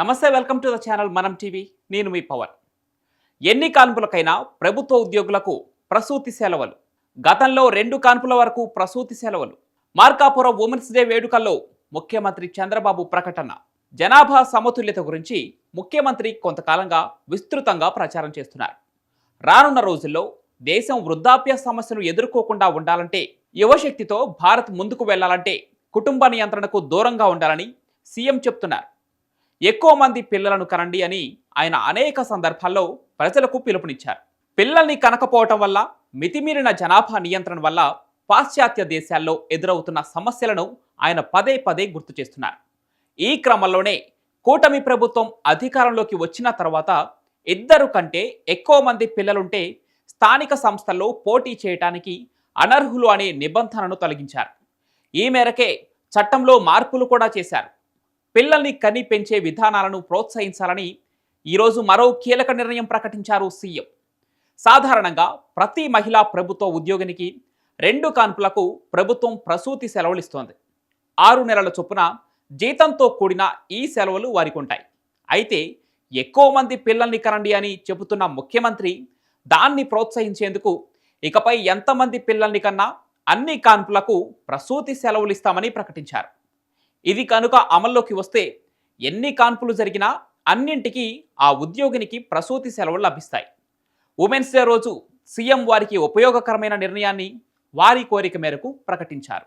నమస్తే welcome to the channel Manam TV. నేను మీ పవన్. ఎన్ని కాన్పులకైనా ప్రభుత్వ ఉద్యోగులకు ప్రసూతి సెలవులు. గతంలో రెండు కాన్పుల వరకు ప్రసూతి సెలవులు. మార్కాపురం ఉమెన్స్ డే వేడుకల్లో ముఖ్యమంత్రి చంద్రబాబు ప్రకటన. జనాభా సమతుల్యత గురించి ముఖ్యమంత్రి కొంతకాలంగా విస్తృతంగా ప్రచారం చేస్తున్నారు. రానున్న రోజుల్లో దేశం వృద్ధాప్య సమస్యను ఎదుర్కోకుండా ఉండాలంటే యువశక్తితో భారత్ ముందుకు వెళ్ళాలంటే కుటుంబ నియంత్రణకు దూరంగా ఉండాలని సీఎం చెప్తున్నారు. ఎక్కువ మంది పిల్లలను కనండి అని ఆయన అనేక సందర్భాల్లో ప్రజలకు పిలుపునిచ్చారు. పిల్లల్ని కనకపోవటం వల్ల మితిమీరిన జనాభా నియంత్రణ వల్ల పాశ్చాత్య దేశాల్లో ఎదురవుతున్న సమస్యలను ఆయన పదే పదే గుర్తు చేస్తున్నారు. ఈ క్రమంలోనే కూటమి ప్రభుత్వం అధికారంలోకి వచ్చిన తర్వాత ఇద్దరు కంటే ఎక్కువ మంది పిల్లలుంటే స్థానిక సంస్థల్లో పోటీ చేయటానికి అనర్హులు అనే నిబంధనను తొలగించారు. ఈ మేరకే చట్టంలో మార్పులు కూడా చేశారు. పిల్లల్ని కని పెంచే విధానాలను ప్రోత్సహించాలని ఈరోజు మరో కీలక నిర్ణయం ప్రకటించారు సీఎం. సాధారణంగా ప్రతి మహిళా ప్రభుత్వ ఉద్యోగినికి రెండు కాన్పులకు ప్రభుత్వం ప్రసూతి సెలవులు ఇస్తోంది. ఆరు నెలల చొప్పున జీతంతో కూడిన ఈ సెలవులు వారికి ఉంటాయి. అయితే ఎక్కువ మంది పిల్లల్ని కనండి అని చెబుతున్న ముఖ్యమంత్రి దాన్ని ప్రోత్సహించేందుకు ఇకపై ఎంతమంది పిల్లల్ని కన్నా అన్ని కాన్పులకు ప్రసూతి సెలవులు ఇస్తామని ప్రకటించారు. ఇది కనుక అమల్లోకి వస్తే ఎన్ని కాన్పులు జరిగినా అన్నింటికీ ఆ ఉద్యోగినికి ప్రసూతి సెలవులు లభిస్తాయి. ఉమెన్స్ డే రోజు సీఎం వారికి ఉపయోగకరమైన నిర్ణయాన్ని వారి కోరిక మేరకు ప్రకటించారు.